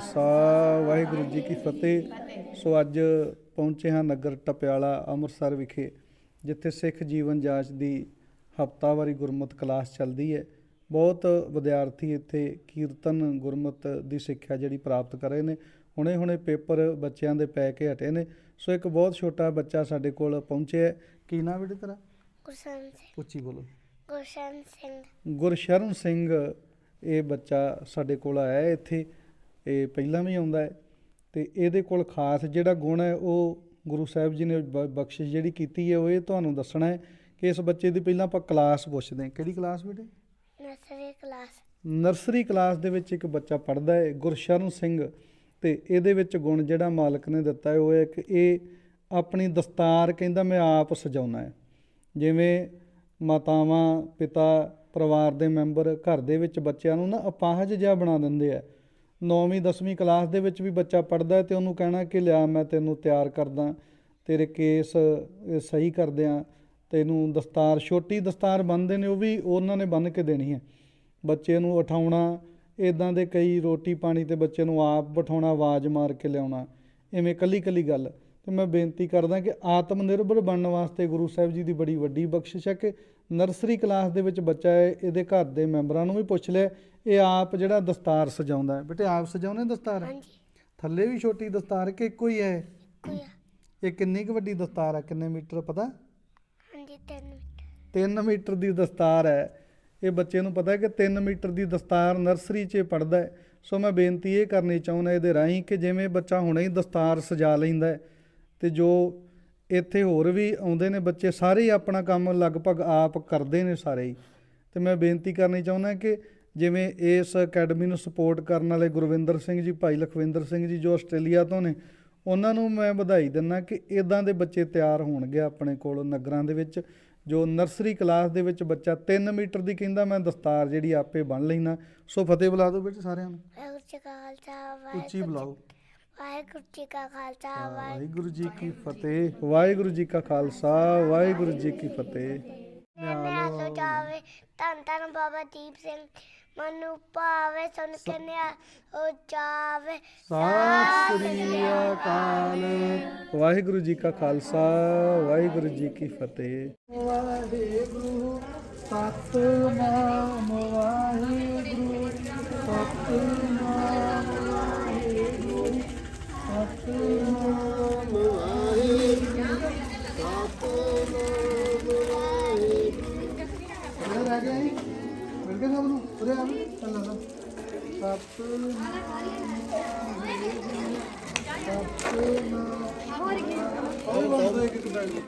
ਖਾਲਸਾ ਵਾਹਿਗੁਰੂ ਜੀ ਕੀ ਫਤਿਹ। ਸੋ ਅੱਜ ਪਹੁੰਚੇ ਹਾਂ ਨਗਰ ਟਪਿਆਲਾ ਅੰਮ੍ਰਿਤਸਰ ਵਿਖੇ ਜਿੱਥੇ ਸਿੱਖ ਜੀਵਨ ਜਾਂਚ ਦੀ ਹਫਤਾਵਾਰੀ ਗੁਰਮਤ ਕਲਾਸ ਚੱਲਦੀ ਹੈ। ਬਹੁਤ ਵਿਦਿਆਰਥੀ ਇੱਥੇ ਕੀਰਤਨ ਗੁਰਮਤ ਦੀ ਸਿੱਖਿਆ ਜਿਹੜੀ ਪ੍ਰਾਪਤ ਕਰ ਰਹੇ ਨੇ। ਹੁਣੇ ਹੁਣੇ ਪੇਪਰ ਬੱਚਿਆਂ ਦੇ ਪੈ ਕੇ ਹਟੇ ਨੇ। ਸੋ ਇੱਕ ਬਹੁਤ ਛੋਟਾ ਬੱਚਾ ਸਾਡੇ ਕੋਲ ਪਹੁੰਚਿਆ। ਕੀ ਨਾਮ ਬੇਟੇ ਤੇਰਾ? ਗੁਰਸ਼ਨ ਸਿੰਘ। ਉੱਚੀ ਬੋਲੋ। ਗੁਰਸ਼ਨ ਸਿੰਘ। ਗੁਰਸ਼ਰਨ ਸਿੰਘ ਇਹ ਬੱਚਾ ਸਾਡੇ ਕੋਲ ਆਇਆ ਇੱਥੇ। ਇਹ ਪਹਿਲਾਂ ਵੀ ਆਉਂਦਾ ਹੈ ਤੇ ਇਹਦੇ ਕੋਲ ਖਾਸ ਜਿਹੜਾ ਗੁਣ ਹੈ ਉਹ ਗੁਰੂ ਸਾਹਿਬ ਜੀ ਨੇ ਬਖਸ਼ਿਸ਼ ਜਿਹੜੀ ਕੀਤੀ ਹੈ ਉਹ ਇਹ ਤੁਹਾਨੂੰ ਦੱਸਣਾ ਹੈ ਕਿ ਇਸ ਬੱਚੇ ਦੀ ਪਹਿਲਾਂ ਆਪਾਂ ਕਲਾਸ ਪੁੱਛਦੇ ਹਾਂ। ਕਿਹੜੀ ਕਲਾਸ ਬੇਟੇ? ਨਰਸਰੀ ਕਲਾਸ ਨਰਸਰੀ ਕਲਾਸ ਦੇ ਵਿੱਚ ਇੱਕ ਬੱਚਾ ਪੜ੍ਹਦਾ ਹੈ ਗੁਰਸ਼ਰਨ ਸਿੰਘ ਤੇ ਇਹਦੇ ਵਿੱਚ ਗੁਣ ਜਿਹੜਾ ਮਾਲਕ ਨੇ ਦਿੱਤਾ ਹੈ ਉਹ ਹੈ ਕਿ ਇਹ ਆਪਣੀ ਦਸਤਾਰ ਕਹਿੰਦਾ ਮੈਂ ਆਪ ਸਜਾਉਣਾ ਹੈ। ਜਿਵੇਂ ਮਾਤਾਵਾਂ ਪਿਤਾ ਪਰਿਵਾਰ ਦੇ ਮੈਂਬਰ ਘਰ ਦੇ ਵਿੱਚ ਬੱਚਿਆਂ ਨੂੰ ਨਾ ਅਪਾਹਜ ਜਿਹਾ ਬਣਾ ਦਿੰਦੇ ਆ 9ਵੀਂ 10ਵੀਂ ਕਲਾਸ ਦੇ ਵਿੱਚ ਵੀ ਬੱਚਾ ਪੜਦਾ ਹੈ ਤੇ ਉਹਨੂੰ ਕਹਿਣਾ ਕਿ ਲਿਆ ਮੈਂ ਤੈਨੂੰ ਤਿਆਰ ਕਰਦਾ, ਤੇਰੇ ਕੇਸ ਸਹੀ ਕਰਦੇ ਆ, ਤੈਨੂੰ ਦਸਤਾਰ, ਛੋਟੀ ਦਸਤਾਰ ਬੰਨਦੇ ਨੇ, ਉਹ ਵੀ ਉਹਨਾਂ ਨੇ ਬੰਨ ਕੇ ਦੇਣੀ ਹੈ। ਬੱਚੇ ਨੂੰ ਉਠਾਉਣਾ ਇਦਾਂ ਦੇ ਕਈ ਰੋਟੀ ਪਾਣੀ ਤੇ ਬੱਚੇ ਨੂੰ ਆਪ ਬਿਠਾਉਣਾ, ਆਵਾਜ਼ ਮਾਰ ਕੇ ਲਿਆਉਣਾ ਐਵੇਂ ਕੱਲੀ ਕੱਲੀ ਗੱਲ। ਤੇ ਮੈਂ ਬੇਨਤੀ ਕਰਦਾ ਕਿ ਆਤਮ ਨਿਰਭਰ ਬਣਨ ਵਾਸਤੇ ਗੁਰੂ ਸਾਹਿਬ ਜੀ ਦੀ ਬੜੀ ਵੱਡੀ ਬਖਸ਼ਿਸ਼ ਹੈ ਕਿ ਨਰਸਰੀ ਕਲਾਸ ਦੇ ਵਿੱਚ ਬੱਚਾ ਹੈ ਇਹਦੇ ਘਰ ਦੇ ਮੈਂਬਰਾਂ ਨੂੰ ਵੀ ਪੁੱਛ ਲਿਆ ਇਹ ਆਪ ਜਿਹੜਾ ਦਸਤਾਰ ਸਜਾਉਂਦਾ ਹੈ। ਬੇਟੇ ਆਪ ਸਜਾਉਣੇ ਦਸਤਾਰ? ਹਾਂਜੀ। ਥੱਲੇ ਵੀ ਛੋਟੀ ਦਸਤਾਰ ਕਿ ਇੱਕੋ ਹੀ ਹੈ। ਇਹ? ਕਿੰਨੀ ਕੁ ਵੱਡੀ ਦਸਤਾਰ ਹੈ? ਕਿੰਨੇ ਮੀਟਰ ਪਤਾ? ਹਾਂਜੀ ਤਿੰਨ ਮਿੰਟ 3 ਮੀਟਰ ਦੀ ਦਸਤਾਰ ਹੈ। ਇਹ ਬੱਚੇ ਨੂੰ ਪਤਾ ਹੈ ਕਿ 3 ਮੀਟਰ ਦੀ ਦਸਤਾਰ ਨਰਸਰੀ 'ਚ ਪੜਦਾ ਹੈ। ਸੋ ਮੈਂ ਬੇਨਤੀ ਇਹ ਕਰਨੀ ਚਾਹੁੰਦਾ ਇਹਦੇ ਰਾਹੀਂ ਕਿ ਜਿਵੇਂ ਬੱਚਾ ਹੁਣੇ ਹੀ ਦਸਤਾਰ ਸਜਾ ਲੈਂਦਾ ਹੈ ਤੇ ਜੋ ਇੱਥੇ ਹੋਰ ਵੀ ਆਉਂਦੇ ਨੇ ਬੱਚੇ ਸਾਰੇ ਹੀ ਆਪਣਾ ਕੰਮ ਲਗਭਗ ਆਪ ਕਰਦੇ ਨੇ ਸਾਰੇ ਹੀ। ਤੇ ਮੈਂ ਬੇਨਤੀ ਕਰਨੀ ਚਾਹੁੰਦਾ ਕਿ ਜਿਵੇਂ ਇਸ ਅਕੈਡਮੀ ਨੂੰ ਸਪੋਰਟ ਕਰਨ ਵਾਲੇ ਗੁਰਵਿੰਦਰ ਸਿੰਘ ਜੀ ਭਾਈ ਲਖਵਿੰਦਰ ਸਿੰਘ ਜੀ ਜੋ ਆਸਟ੍ਰੇਲੀਆ ਤੋਂ ਨੇ ਉਹਨਾਂ ਨੂੰ ਮੈਂ ਵਧਾਈ ਦਿੰਦਾ ਕਿ ਇਦਾਂ ਦੇ ਬੱਚੇ ਤਿਆਰ ਹੋਣਗੇ ਆਪਣੇ ਕੋਲ ਨਗਰਾਂ ਦੇ ਵਿੱਚ ਜੋ ਨਰਸਰੀ ਕਲਾਸ ਦੇ ਵਿੱਚ ਬੱਚਾ 3 ਮੀਟਰ ਦੀ ਕਹਿੰਦਾ ਮੈਂ ਦਸਤਾਰ ਜਿਹੜੀ ਆਪੇ ਬੰਨ ਲੈਣਾ ਸੋ ਫਤਿਹ ਬੁਲਾ ਦਿਓ ਬੇਟੇ ਸਾਰਿਆਂ ਨੂੰ। ਉੱਚੀ ਬੁਲਾਓ। ਵਾਹਿਗੁਰੂ ਜੀ ਕਾ ਖਾਲਸਾ ਵਾਹਿਗੁਰੂ ਜੀ ਕੀ ਫਤਿਹ। ਵਾਹਿਗੁਰੂ ਜੀ ਕਾ ਖਾਲਸਾ ਵਾਹਿਗੁਰੂ ਜੀ ਕੀ ਫਤਿਹ। ਮੈਂ ਆਸੋ ਜਾਵੇ ਧੰਨ ਧੰਨ ਬਾਬਾ ਦੀਪ ਸਿੰਘ। ਮਨੂ ਪਾਵੇ ਸੁਣ ਕੇ ਨਿਆ ਹੋ ਜਾਵੇ। ਸਤਿ ਸ੍ਰੀ ਅਕਾਲ। ਵਾਹਿਗੁਰੂ ਜੀ ਕਾ ਖਾਲਸਾ ਵਾਹਿਗੁਰੂ ਜੀ ਕੀ ਫਤਿਹ। ਵਾਹਿਗੁਰੂ ਸਤਨਾਮ ਵਾਹਿਗੁਰੂ। ਸਤਨਾਮ ਰਹਿ ਗਏ ਜੀ ਮਿਲ ਗਏ ਸਭ ਨੂੰ? ਉਰੇ ਆ ਵੀ, ਚੱਲ ਲਾ ਸਤਨਾਮ ਸਤਨਾਮ ਹੋਰ ਇੱਕ